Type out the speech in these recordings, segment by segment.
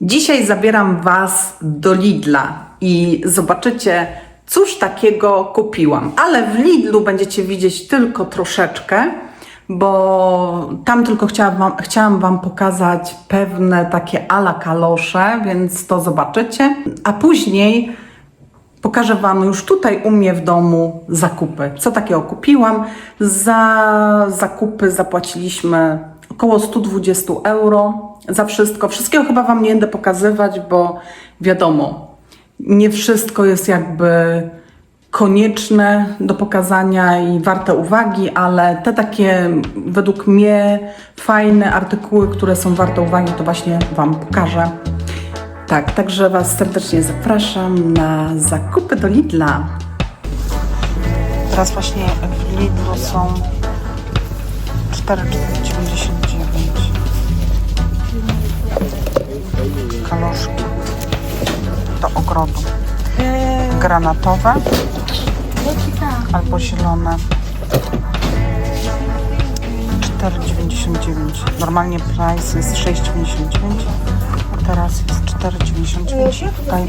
Dzisiaj zabieram Was do Lidla i zobaczycie, cóż takiego kupiłam. Ale w Lidlu będziecie widzieć tylko troszeczkę, bo tam tylko chciałam Wam, chciałam wam pokazać pewne takie ala kalosze, więc to zobaczycie. A później Pokażę Wam już tutaj u mnie w domu zakupy. Co takiego kupiłam? Za zakupy zapłaciliśmy około 120 euro za wszystko. Wszystkiego chyba Wam nie będę pokazywać, bo wiadomo, nie wszystko jest jakby konieczne do pokazania i warte uwagi, ale te takie według mnie fajne artykuły, które są warte uwagi, to właśnie Wam pokażę. Tak, także Was serdecznie zapraszam na zakupy do Lidla. Teraz właśnie w Lidlu są 4,99 kaloszki do ogrodu. Granatowe albo zielone. 4,99. Normalnie price jest 6,99, a teraz jest 4,99 tutaj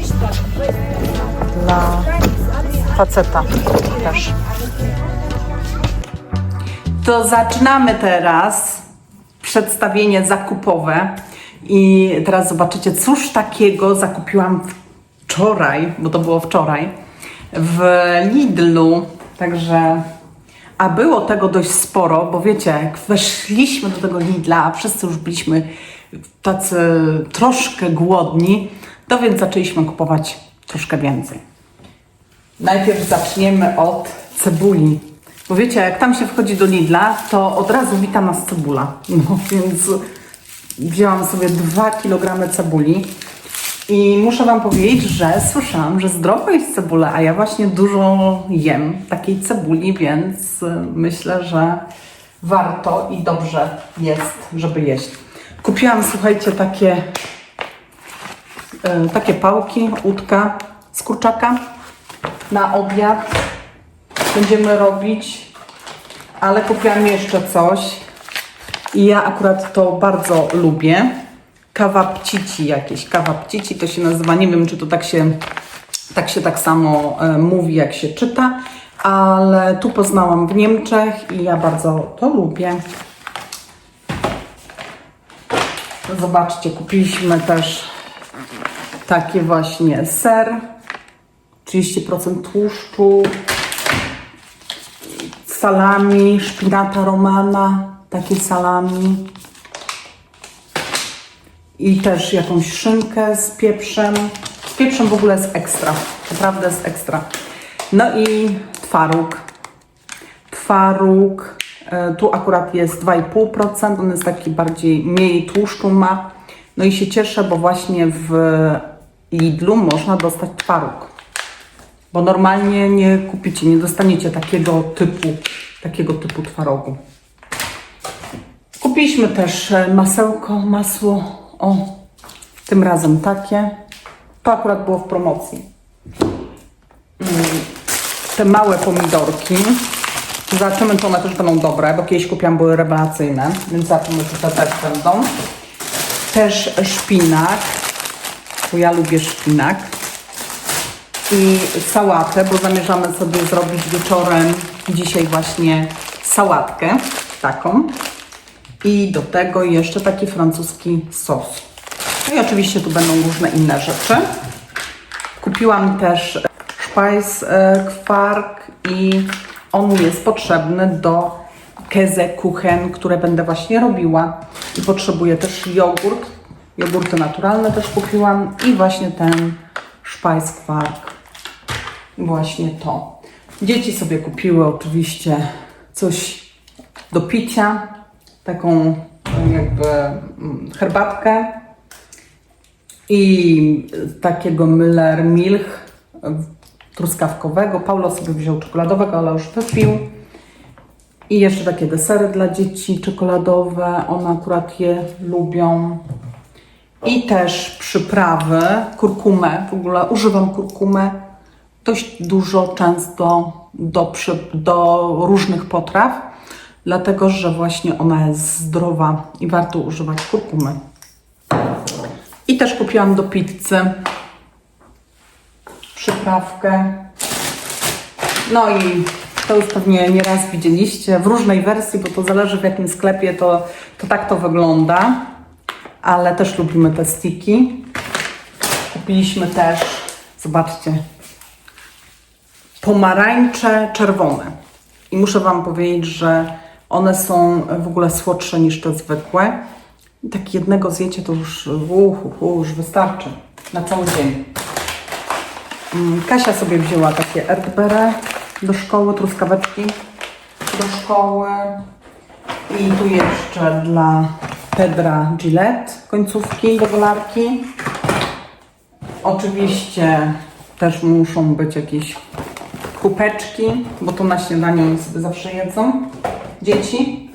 dla faceta też. To zaczynamy teraz przedstawienie zakupowe i teraz zobaczycie, cóż takiego zakupiłam wczoraj, bo to było wczoraj, w Lidlu. Także a było tego dość sporo, bo wiecie, jak weszliśmy do tego Lidla, a wszyscy już byliśmy tacy troszkę głodni, to więc zaczęliśmy kupować troszkę więcej. Najpierw zaczniemy od cebuli. Bo wiecie, jak tam się wchodzi do Lidla, to od razu wita nas cebula. No więc wzięłam sobie 2 kg cebuli. I muszę Wam powiedzieć, że słyszałam, że zdrowo jest cebula, a ja właśnie dużo jem takiej cebuli, więc myślę, że warto i dobrze jest, żeby jeść. Kupiłam, słuchajcie, takie, y, takie pałki, łódka z kurczaka na obiad. Będziemy robić, ale kupiłam jeszcze coś i ja akurat to bardzo lubię kawa pcici jakieś. Kawa pcici to się nazywa, nie wiem czy to tak się tak, się tak samo e, mówi, jak się czyta, ale tu poznałam w Niemczech i ja bardzo to lubię. Zobaczcie, kupiliśmy też takie właśnie ser, 30% tłuszczu, salami, szpinata romana, takie salami i też jakąś szynkę z pieprzem. Z pieprzem w ogóle jest ekstra, naprawdę jest ekstra. No i twaróg. Twaróg, e, tu akurat jest 2,5%, on jest taki bardziej, mniej tłuszczu ma. No i się cieszę, bo właśnie w Lidlu można dostać twaróg. Bo normalnie nie kupicie, nie dostaniecie takiego typu, takiego typu twarogu. Kupiliśmy też e, masełko, masło, o, tym razem takie. To akurat było w promocji. Mm, Te małe pomidorki. Zobaczymy, czy one też będą dobre, bo kiedyś kupiłam, były rewelacyjne, więc zobaczymy, czy te też będą. Też szpinak, bo ja lubię szpinak. I sałatę, bo zamierzamy sobie zrobić wieczorem dzisiaj właśnie sałatkę taką. I do tego jeszcze taki francuski sos. No i oczywiście tu będą różne inne rzeczy. Kupiłam też Speiskwark i on jest potrzebny do Käsekuchen, które będę właśnie robiła. I potrzebuję też jogurt. Jogurty naturalne też kupiłam i właśnie ten Speiskwark. Właśnie to. Dzieci sobie kupiły oczywiście coś do picia, taką jakby mm, herbatkę i takiego Müller Milch truskawkowego. Paulo sobie wziął czekoladowego, ale już wypił. I jeszcze takie desery dla dzieci czekoladowe. One akurat je lubią. I też przyprawy, kurkumę. W ogóle używam kurkumę dość dużo, często do, przy, do różnych potraw, dlatego że właśnie ona jest zdrowa i warto używać kurkumy. I też kupiłam do pizzy przyprawkę. No i to już pewnie nieraz widzieliście w różnej wersji, bo to zależy w jakim sklepie to, to tak to wygląda. Ale też lubimy te stiki. Kupiliśmy też, zobaczcie, pomarańcze czerwone. I muszę Wam powiedzieć, że one są w ogóle słodsze niż te zwykłe. Tak jednego zjecie to już, uh, uh, już wystarczy na cały dzień. Mm, Kasia sobie wzięła takie Erdbeere do szkoły, truskaweczki do szkoły. I tu jeszcze dla Pedra Gillette końcówki do golarki. Oczywiście też muszą być jakieś kubeczki, bo to na śniadanie oni sobie zawsze jedzą. Dzieci.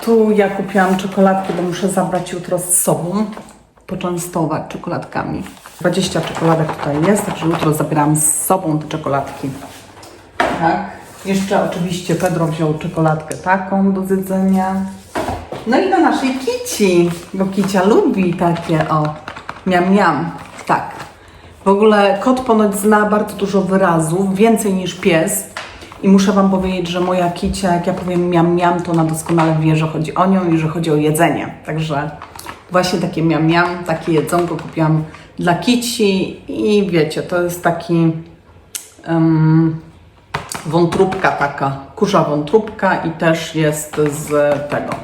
Tu ja kupiłam czekoladki, bo muszę zabrać jutro z sobą, poczęstować czekoladkami. 20 czekoladek tutaj jest, także jutro zabieram z sobą te czekoladki. Tak. Jeszcze oczywiście Pedro wziął czekoladkę taką do zjedzenia. No i do naszej Kici, bo Kicia lubi takie, o, miam miam. W ogóle kot ponoć zna bardzo dużo wyrazów, więcej niż pies. I muszę Wam powiedzieć, że moja Kicia, jak ja powiem miam miam, to ona doskonale wie, że chodzi o nią i że chodzi o jedzenie. Także właśnie takie miam miam, takie jedzonko kupiłam dla Kici i wiecie, to jest taki em, wątróbka taka, kurza wątróbka i też jest z tego,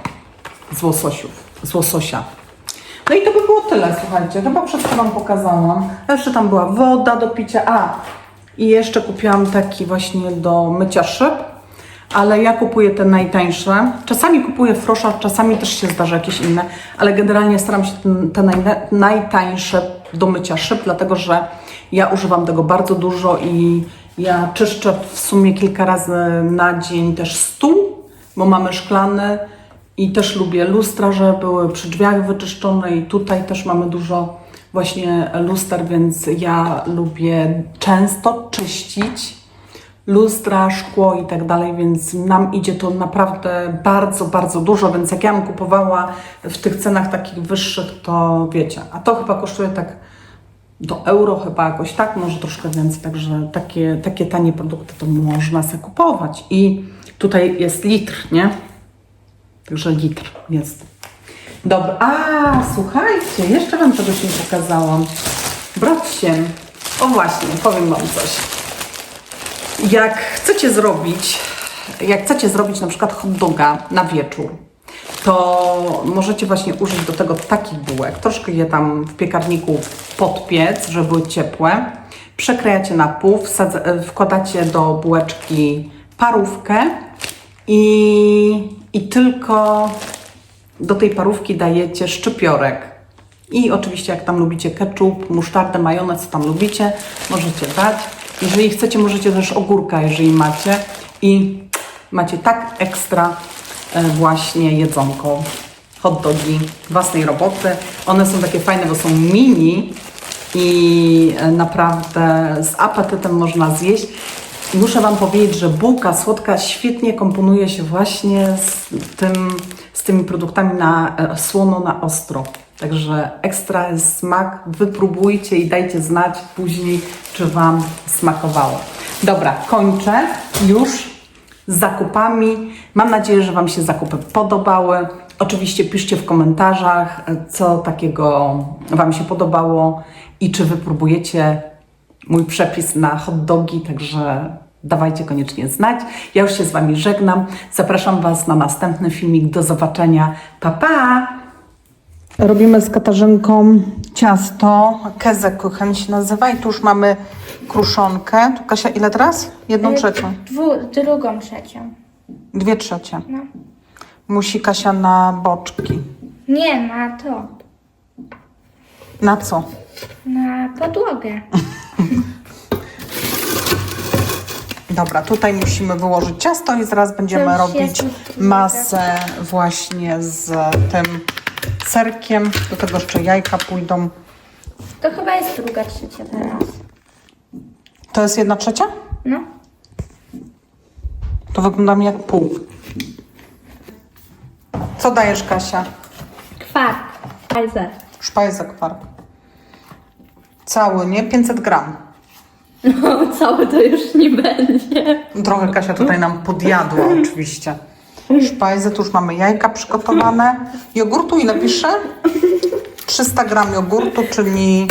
z łososiów, z łososia. No i to by było tyle, słuchajcie. Chyba wszystko Wam pokazałam. Jeszcze tam była woda do picia. A, i jeszcze kupiłam taki właśnie do mycia szyb, ale ja kupuję te najtańsze. Czasami kupuję frosza, czasami też się zdarza jakieś inne, ale generalnie staram się te naj, najtańsze do mycia szyb, dlatego że ja używam tego bardzo dużo i ja czyszczę w sumie kilka razy na dzień też stół, bo mamy szklany i też lubię lustra, że były przy drzwiach wyczyszczone i tutaj też mamy dużo właśnie luster, więc ja lubię często czyścić lustra, szkło i tak dalej, więc nam idzie to naprawdę bardzo, bardzo dużo, więc jak ja bym kupowała w tych cenach takich wyższych, to wiecie, a to chyba kosztuje tak do euro chyba jakoś tak, może troszkę więcej, także takie, takie tanie produkty to można sobie kupować i tutaj jest litr, nie? Także litr jest. Dobra, a słuchajcie, jeszcze Wam czegoś nie pokazałam. Brodsien. O właśnie, powiem Wam coś. Jak chcecie zrobić, jak chcecie zrobić na przykład hot doga na wieczór, to możecie właśnie użyć do tego takich bułek. Troszkę je tam w piekarniku podpiec, żeby były ciepłe. Przekrajacie na pół, wkładacie do bułeczki parówkę i, i tylko do tej parówki dajecie szczypiorek. I oczywiście jak tam lubicie ketchup, musztardę, majonez, co tam lubicie, możecie dać. Jeżeli chcecie, możecie też ogórka, jeżeli macie. I macie tak ekstra e, właśnie jedzonko. Hot dogi własnej roboty. One są takie fajne, bo są mini i e, naprawdę z apetytem można zjeść. Muszę Wam powiedzieć, że bułka słodka świetnie komponuje się właśnie z, tym, z tymi produktami na e, słono, na ostro. Także ekstra jest smak. Wypróbujcie i dajcie znać później, czy Wam smakowało. Dobra, kończę już z zakupami. Mam nadzieję, że Wam się zakupy podobały. Oczywiście piszcie w komentarzach, e, co takiego Wam się podobało i czy wypróbujecie mój przepis na hot dogi, także dawajcie koniecznie znać. Ja już się z Wami żegnam. Zapraszam Was na następny filmik. Do zobaczenia. Pa, pa! Robimy z Katarzynką ciasto. Kezek kuchen się nazywa i tu już mamy kruszonkę. Tu Kasia, ile teraz? Jedną trzecią. Dwu, drugą trzecią. Dwie trzecie. No. Musi Kasia na boczki. Nie, na to. Na co? Na podłogę. Dobra, tutaj musimy wyłożyć ciasto i zaraz będziemy To już robić masę właśnie z tym serkiem. Do tego jeszcze jajka pójdą. To chyba jest druga trzecia teraz. To jest jedna trzecia? No. To wygląda mi jak pół. Co dajesz, Kasia? Kwart. Kaiser. Szpajzek farb. Cały, nie? 500 gram. No, całe to już nie będzie. Trochę Kasia tutaj nam podjadła oczywiście. Szpajzy, tu już mamy jajka przygotowane. Jogurtu ile piszę? 300 gram jogurtu, czyli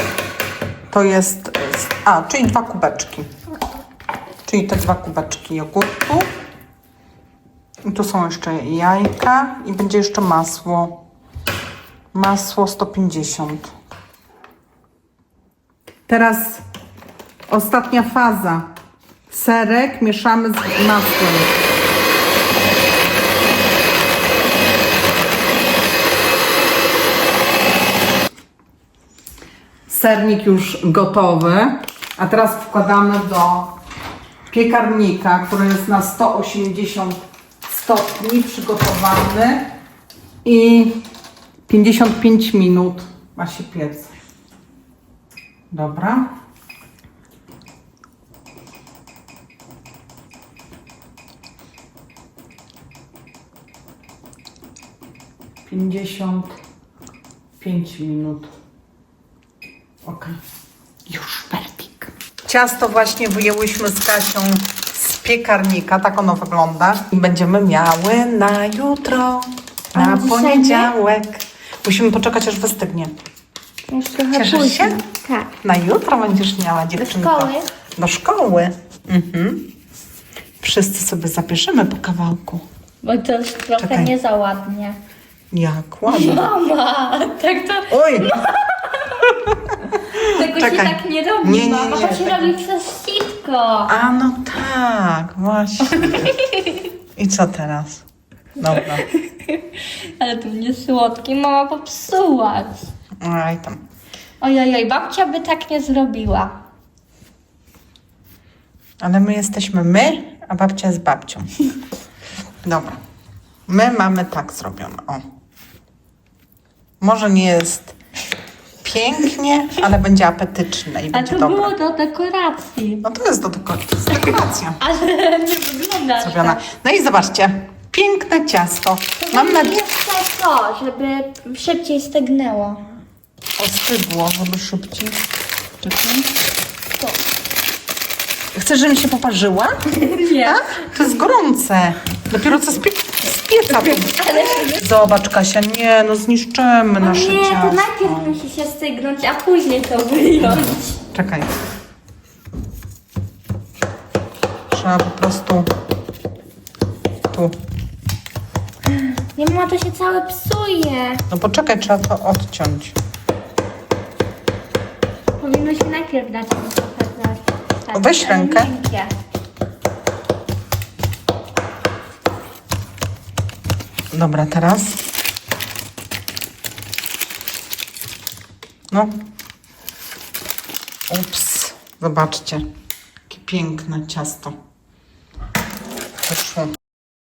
to jest... A, czyli dwa kubeczki. Czyli te dwa kubeczki jogurtu. I tu są jeszcze jajka i będzie jeszcze masło. Masło 150. Teraz ostatnia faza. Serek mieszamy z masłem. Sernik już gotowy. A teraz wkładamy do piekarnika, który jest na 180 stopni przygotowany i 55 minut ma się piec. Dobra. Pięćdziesiąt pięć minut. Ok. Już werdik. Ciasto właśnie wyjęłyśmy z Kasią z piekarnika. Tak ono wygląda. I będziemy miały na jutro. A Na dzisiaj poniedziałek. Musimy poczekać aż wystygnie. Już trochę Cieszysz później. się? Tak. Na jutro będziesz miała dziewczynko. szkoły? Do szkoły. Mhm. Wszyscy sobie zabierzemy po kawałku. Bo to już trochę Czekaj. nie za ładnie. Jak ładnie. Mama, tak to, Oj! tego Czekaj. się tak nie robi, Nie, nie, mama. nie, To się tak- robi przez sitko. A no tak, właśnie. I co teraz? Dobra. Ale to nie słodkie, mama popsułaś. Aj tam. Ojojoj, babcia by tak nie zrobiła. Ale my jesteśmy my, a babcia jest babcią. Dobra. My mamy tak zrobione. O. Może nie jest pięknie, ale będzie apetyczne i A będzie to dobre. było do dekoracji. No to jest do dekoracji. To jest dekoracja Ale nie wygląda zrobiona. tak. No i zobaczcie. Piękne ciasto. Mam nadzieję, Jeszcze to, żeby szybciej stygnęło. ostygło, żeby szybciej. Czekaj. To. Chcesz, żebym się poparzyła? Nie. Tak? To jest gorące. Dopiero co z pieca. to- Zobacz, Kasia, nie, no zniszczymy O nasze nie, to ciasto. najpierw musi się stygnąć, a później to wyjąć. Czekaj. Trzeba po prostu tu. Nie mama, to się całe psuje. No poczekaj, trzeba to odciąć. Powinnośmy najpierw dać mu trochę za- weź rękę. miękkie. Dobra, teraz. No. Ups. Zobaczcie. Jakie piękne ciasto. Wyszło.